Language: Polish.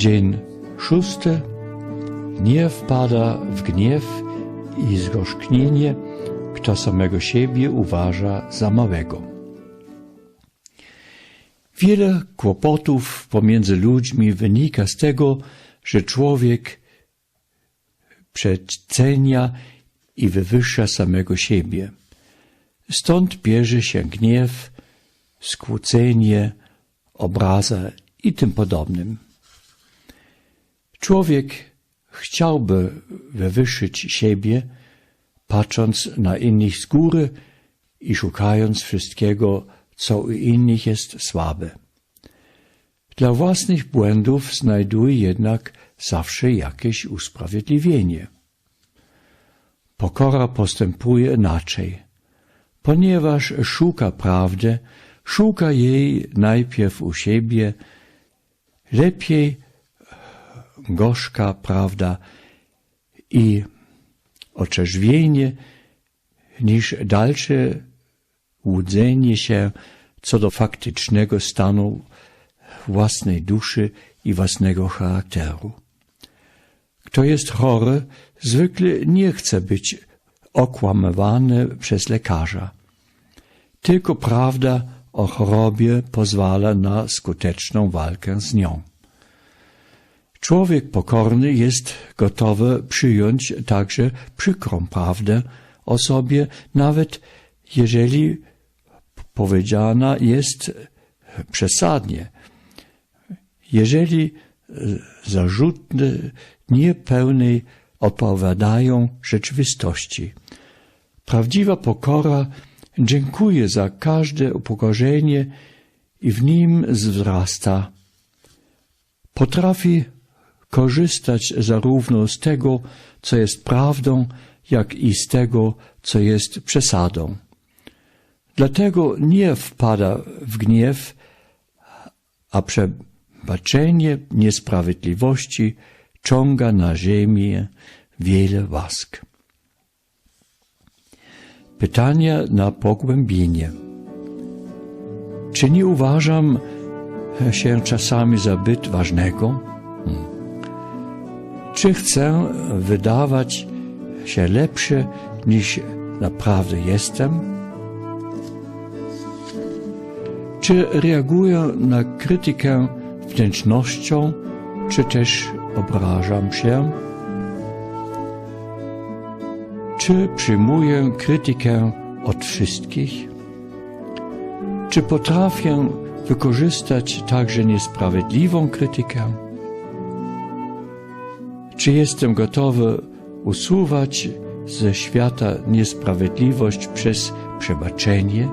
Dzień szósty. Nie wpada w gniew i zgorzknienie, kto samego siebie uważa za małego. Wiele kłopotów pomiędzy ludźmi wynika z tego, że człowiek przecenia i wywyższa samego siebie. Stąd bierze się gniew, skłócenie, obraza i tym podobnym. Człowiek chciałby wywyższyć siebie, patrząc na innych z góry i szukając wszystkiego, co u innych jest słabe. Dla własnych błędów znajduje jednak zawsze jakieś usprawiedliwienie. Pokora postępuje inaczej. Ponieważ szuka prawdy, szuka jej najpierw u siebie, lepiej gorzka prawda i otrzeźwienie niż dalsze łudzenie się co do faktycznego stanu własnej duszy i własnego charakteru. Kto jest chory, zwykle nie chce być okłamywany przez lekarza. Tylko prawda o chorobie pozwala na skuteczną walkę z nią. Człowiek pokorny jest gotowy przyjąć także przykrą prawdę o sobie, nawet jeżeli powiedziana jest przesadnie. Jeżeli zarzuty niepełnej odpowiadają rzeczywistości. Prawdziwa pokora dziękuję za każde upokorzenie i w nim wzrasta. Potrafi korzystać zarówno z tego, co jest prawdą, jak i z tego, co jest przesadą. Dlatego nie wpada w gniew, a przebaczenie niesprawiedliwości ciąga na ziemię wiele łask. Pytania na pogłębienie. Czy nie uważam się czasami za byt ważnego? Czy chcę wydawać się lepszy niż naprawdę jestem? Czy reaguję na krytykę wdzięcznością, czy też obrażam się? Czy przyjmuję krytykę od wszystkich? Czy potrafię wykorzystać także niesprawiedliwą krytykę? Czy jestem gotowy usuwać ze świata niesprawiedliwość przez przebaczenie?